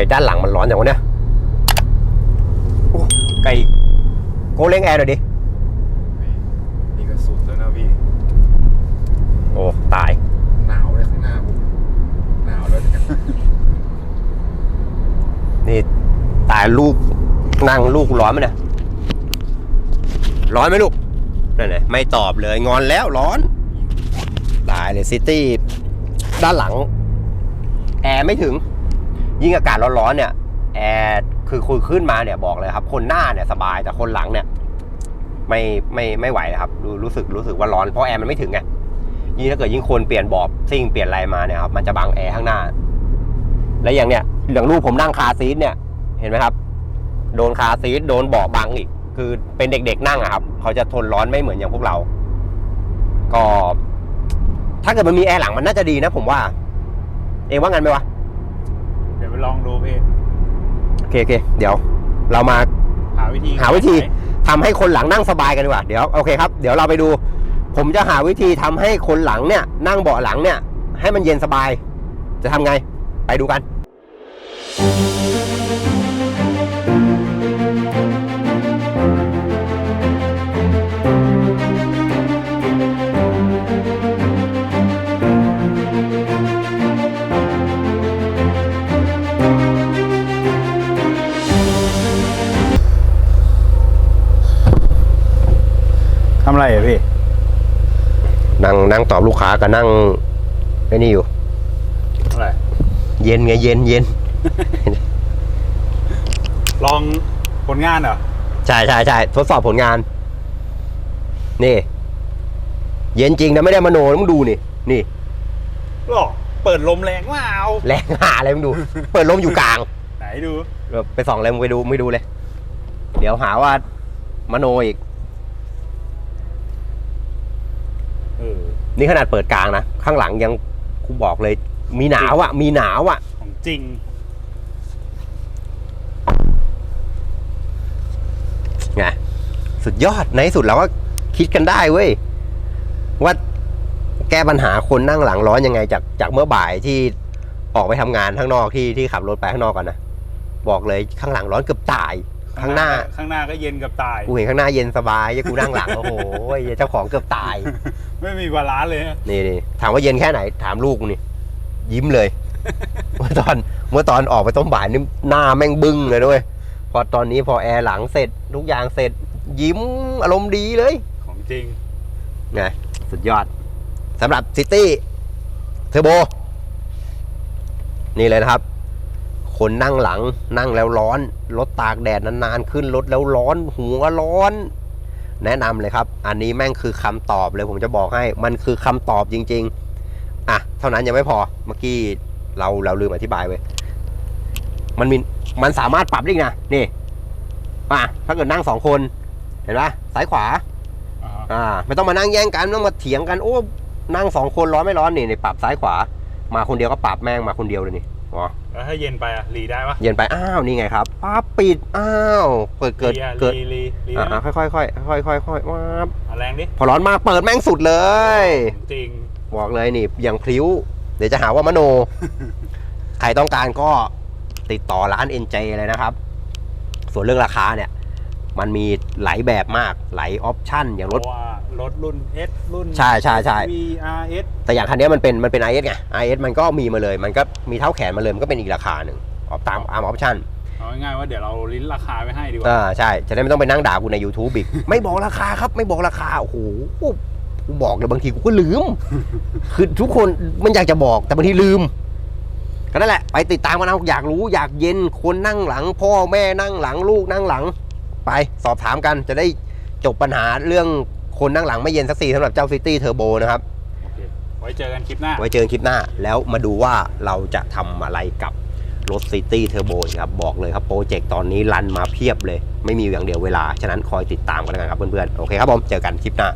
อนอย่างวะเนี่ยโอ้ไกลโกเล้งแอร์หน่อยดิ นี่ก็สุดแล้วนะพี่ โอ้ ตาย หนาวเลยข้างหน้าผมหนาวแล้วเนี่ยนี่ ตายลูกนั่งลูกร้อนไหมเนี่ยร้อนไหมลูกนั่นไงไม่ตอบเลยงอนแล้วร้อน ตายเลยซิตี้ ด้านหลัง แอร์ไม่ถึง ยิ่งอากาศร้อนๆเนี่ยแอร์คือคุยขึ้นมาเนี่ยบอกเลยครับ คนหน้าเนี่ยสบายแต่คนหลังเนี่ย ไม่ไม่ไม่ไหวนะครับรู้รู้สึกรู้สึกว่าร้อนเพราะแอร์มันไม่ถึงไงยิ่งถ้าเกิดยิ่งคนเปลี่ยนบอบซิ่งเปลี่ยนอะไรมาเนี่ยครับมันจะบังแอร์ข้างหน้า และอย่างเนี่ยอย่างลูกผมนั่งคาซีทเนี่ยเห็นไหมครับ โดนคาซีทโดนเบาะบังอีก คือเป็นเด็กๆนั่งอะครับ เขาจะทนร้อนไม่เหมือนอย่างพวกเรา ก็ ถ้าเกิดมันมีแอร์หลังมันน่าจะดีนะ ผมว่า เองว่างั้นไหมวะ ดี๋ยวไปลองดูพี่โอเคโอเคเดี๋ยว เรามาหาวิธีหาวิธีทำให้คนหลังนั่งสบายกันดีกว่าเดี๋ยวโอเคครับเดี๋ยวเราไปดู ผมจะหาวิธีทำให้คนหลังเนี่ย นั่งเบาะหลังเนี่ย ให้มันเย็นสบาย จะทำไง ไปดูกัน ทำอะไรอะพี่ นั่งนั่งตอบลูกค้ากับนั่งไอ้นี่อยู่ อะไร เย็นไงเย็นเย็น ลองผลงานเหรอ ใช่ใช่ใช่ทดสอบผลงาน นี่ เย็นจริงนะไม่ได้มโนนะมึงดูนี่ นี่ หรอ เปิดลมแรงว่าเอา แรงหาอะไรมึงดู เปิดลมอยู่กลาง ไหนดูเออไปส่องอะไรมึงไปดูไม่ดูเลย เดี๋ยวหาว่ามโนอีก นี่ขนาดเปิดกลางนะ ข้างหลังยังกูบอกเลย มีหนาวอะมีหนาวอะของจริง ไง สุดยอดในที่สุดเราก็คิดกันได้เว้ย ว่าแก้ปัญหาคนนั่งหลังร้อนยังไงจากจากเมื่อบ่ายที่ออกไปทำงานข้างนอกที่ที่ขับรถไปข้างนอกกันนะ บอกเลยข้างหลังร้อนเกือบตาย ข้างหน้า ข้างหน้าก็เย็นกับตาย กูเห็นข้างหน้าเย็นสบายยังกูนั่งหลัง โอ้โหเจ้าของเกือบตาย ไม่มีบาลานซ์เลยฮะนี่นี่ถามว่าเย็นแค่ไหน ถามลูกกูนี่ ยิ้มเลย เมื่อตอนเมื่อตอนออกไปต้มบ่ายนี่หน้าแม่งบึ้งเลยด้วย พอตอนนี้พอแอร์หลังเสร็จทุกอย่างเสร็จ ยิ้มอารมณ์ดีเลย ของจริงไงสุดยอดสำหรับซิตี้เทอร์โบ นี่เลยนะครับ คนนั่งหลังนั่งแล้วร้อน รถตากแดดนานๆขึ้นรถแล้วร้อน หัวร้อน แนะนำเลยครับ อันนี้แม่งคือคำตอบเลยผมจะบอกให้ มันคือคำตอบจริง ๆ อะ เท่านั้นยังไม่พอเมื่อกี้เราเราลืมอธิบายไว้ยมันมีมันสามารถปรับได้อีกนะนี่อะถ้าเกิดนั่งสองคนเห็นปะซ้ายขวาอ่าอ่าไม่ต้องมานั่งแย่งกันไม่ต้องมาเถียงกันโอ้นั่งสองคนร้อนไม่ร้อนนี่นี่ปรับซ้ายขวา มาคนเดียวก็ปรับแม่งมาคนเดียวเลยนี่ อ๋อแล้วถ้าเย็นไปอะรีได้ปะเย็นไปอ้าวนี่ไงครับปั๊บปิดอ้าวเปิดเกิดรีอะเกิดรีรีรีอ่านะค่อยค่อยค่อยค่อยค่อยค่อยๆว้าบเอาแรงดิพอร้อนมากเปิดแม่งสุดเลยของจริงบอกเลยนี่อย่างพลิ้ว เดี๋ยวจะหาว่ามโน ใครต้องการก็ติดต่อร้าน NJ เลยนะครับ ส่วนเรื่องราคาเนี่ย มันมีหลายแบบมากหลายออปชั่นอย่างรถเพ ราะว่ารถรุ่น S รุ่น ใช่ใช่ใช่ VRS แต่อย่างคันนี้มันเป็นมันเป็น IS ไง IS มันก็มีมาเลย มันก็มีเท่าแขนมาเลย มันก็เป็นอีกราคาหนึ่งออกตามอาร์มออปชั่นเอาง่ายๆว่าเดี๋ยวเราลิ้นราคาไว้ให้ดีกว่า อ่าใช่ จะได้ไม่ต้องไปนั่งด่ากูใน YouTube อีก ไม่บอกราคาครับ ไม่บอกราคา โอ้โหกูบอกเลยบางทีกูก็ลืม คือทุกคนมันอยากจะบอกแต่บางทีลืม ก็นั่นแหละ ไปติดตามกันเอาอยากรู้อยากเย็นคนนั่งหลัง พ่อแม่นั่งหลังลูกนั่งหลัง ไปสอบถามกันจะได้จบปัญหาเรื่อง คนนั่งหลังไม่เย็นสักทีสำหรับเจ้าซิตี้เทอร์โบนะครับโอเคไว้เจอกันคลิปหน้า ไว้เจอกันคลิปหน้า แล้วมาดูว่าเราจะทำอะไรกับรถซิตี้เทอร์โบครับ บอกเลยครับโปรเจกต์ตอนนี้รันมาเพียบเลย ไม่มีอย่างเดียวเวลา ฉะนั้นคอยติดตามกันแล้วกันครับเพื่อนๆ โอเคครับผม เจอกันคลิปหน้า